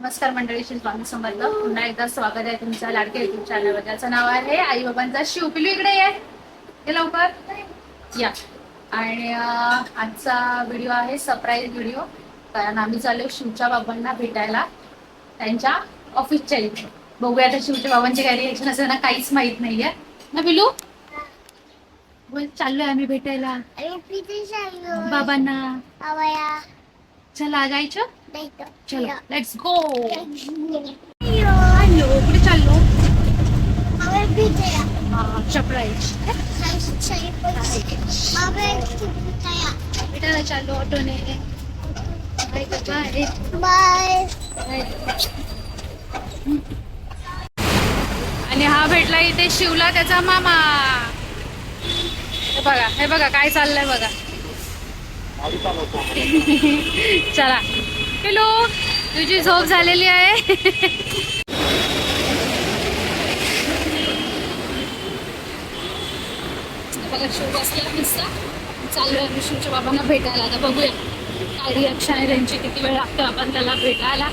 नमस्कार मंडळी श्री स्वामी समर्थ. पुन्हा एकदा स्वागत आहे तुमच्या लाडक्या युट्यूब चॅनलवर ज्याचं नाव आहे आई बाबांचा शिव. पिलू इकडे ये. लवकर. या. आणि आजचा व्हिडिओ आहे सरप्राईज व्हिडिओ कारण आम्ही चाललो शिवच्या बाबांना भेटायला. त्यांच्या ऑफिसच्या इथे. बघूया आता शिवच्या बाबांची काय रिएक्शन असेल. ना काहीच माहीत नाहीये. ना पिलू? बोल चाललोय आम्ही भेटायला. बाबांना. चला जायचं. चलो लेट्स गो. कुठे चाललो. भेटायला चाललो ऑटोने बाय बाय. आणि हा भेटला इथे शिवला त्याचा मामा. हे बघा हे बघा काय चाललंय बघा. चला. हॅलो तुझी झोप झालेली आहे? बघा शिव बसला नुसता चालू आहे शिवच्या बाबांना भेटायला. आता बघूया काय रिॲक्शन आहे त्यांची किती वेळ लागतो आपण त्याला भेटायला.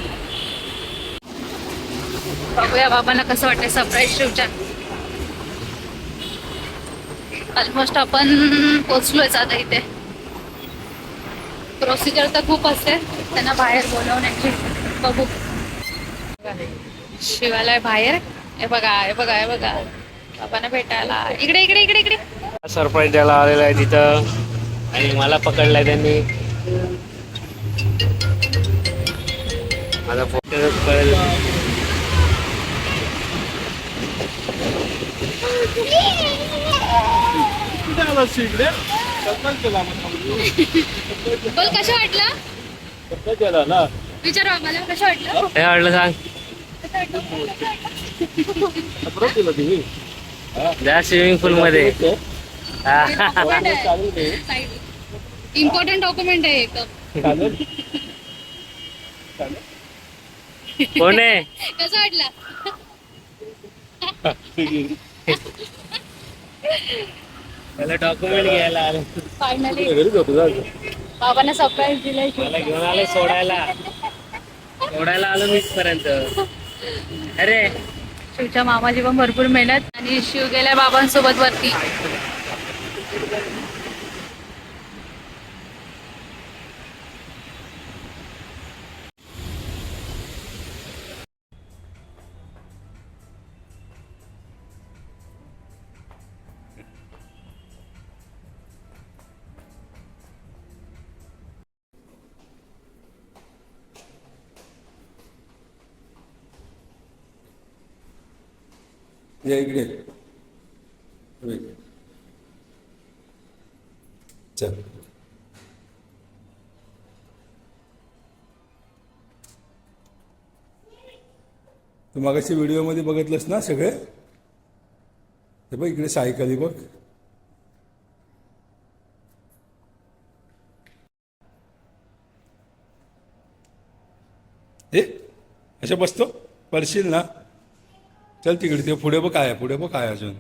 बघूया बाबांना कसं वाटतंय सरप्राईज शिवच्या. ऑलमोस्ट आपण पोचलोयच आता इथे. प्रोसिजर तर खूप असते. त्यांना बाहेर बोलवण्याची बघू. शिवालय बाहेर. हे बघा हे बघा हे बघा. बाबांना भेटायला. इकडे इकडे इकडे इकडे. सरप्राईज द्यायला आलेला आहे तिथं. आणि मला पकडलाय त्यांनी. माझा फोटो कळेल बोल कसं वाटलं? विचार कसं वाटलं? हे वाटलं सांग. जा स्विमिंग पूल मध्ये. इम्पॉर्टंट डॉक्युमेंट आहे. एक कोण आहे? कसं वाटलं? त्याला डॉक्युमेंट घ्यायला आलं. फायनली बाबांना सरप्राईज दिलाय मला घेऊन आले सोडायला. सोडायला आलो मीच पर्यंत अरे. शिवच्या मामाची पण भरपूर मेहनत आणि शिव गेल्या बाबांसोबत वरती. या इकडे. चल. तू मागाशी व्हिडिओमध्ये बघितलंस ना सगळे? हे बघ इकडे सायकली बघ. हे अशा बसतो? पडशील ना. चल तिकडे ते पुढे बघ काय आहे पुढे बघ काय आहे अजून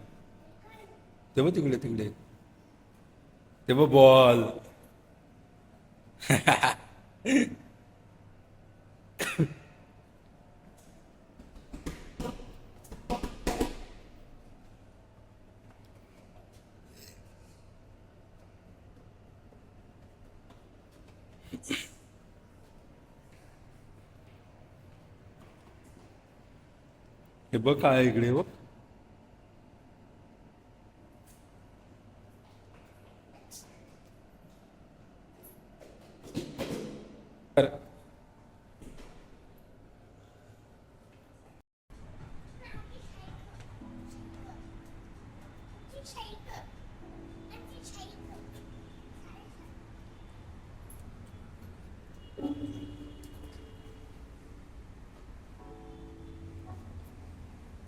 ते बघ तिकडे तिकडे ते बघ बॉल हे बघ काय इकडे बघ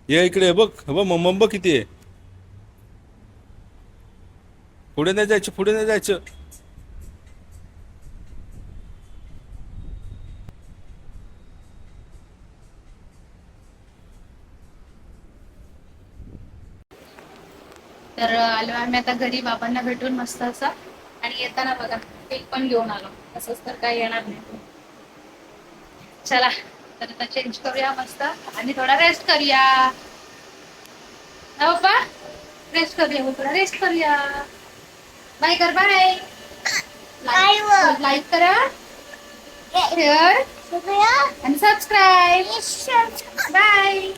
ये इकडे बघ. बघ मम्म बघ किती आहे. पुढे नाही जायचं पुढे नाही जायचं. तर आलो आम्ही आता घरी. बाबांना भेटून मस्त असं. आणि येताना बघा केक पण घेऊन आलो. असंच तर काही येणार नाही. चला. तर आता चेंज करूया मस्त. आणि थोडा रेस्ट करूया. हा पप्पा रेस्ट करूया मग थोडा रेस्ट करूया. बाय कर बाय. लाईक करा. शेअर आणि सबस्क्राईब निश्चित बाय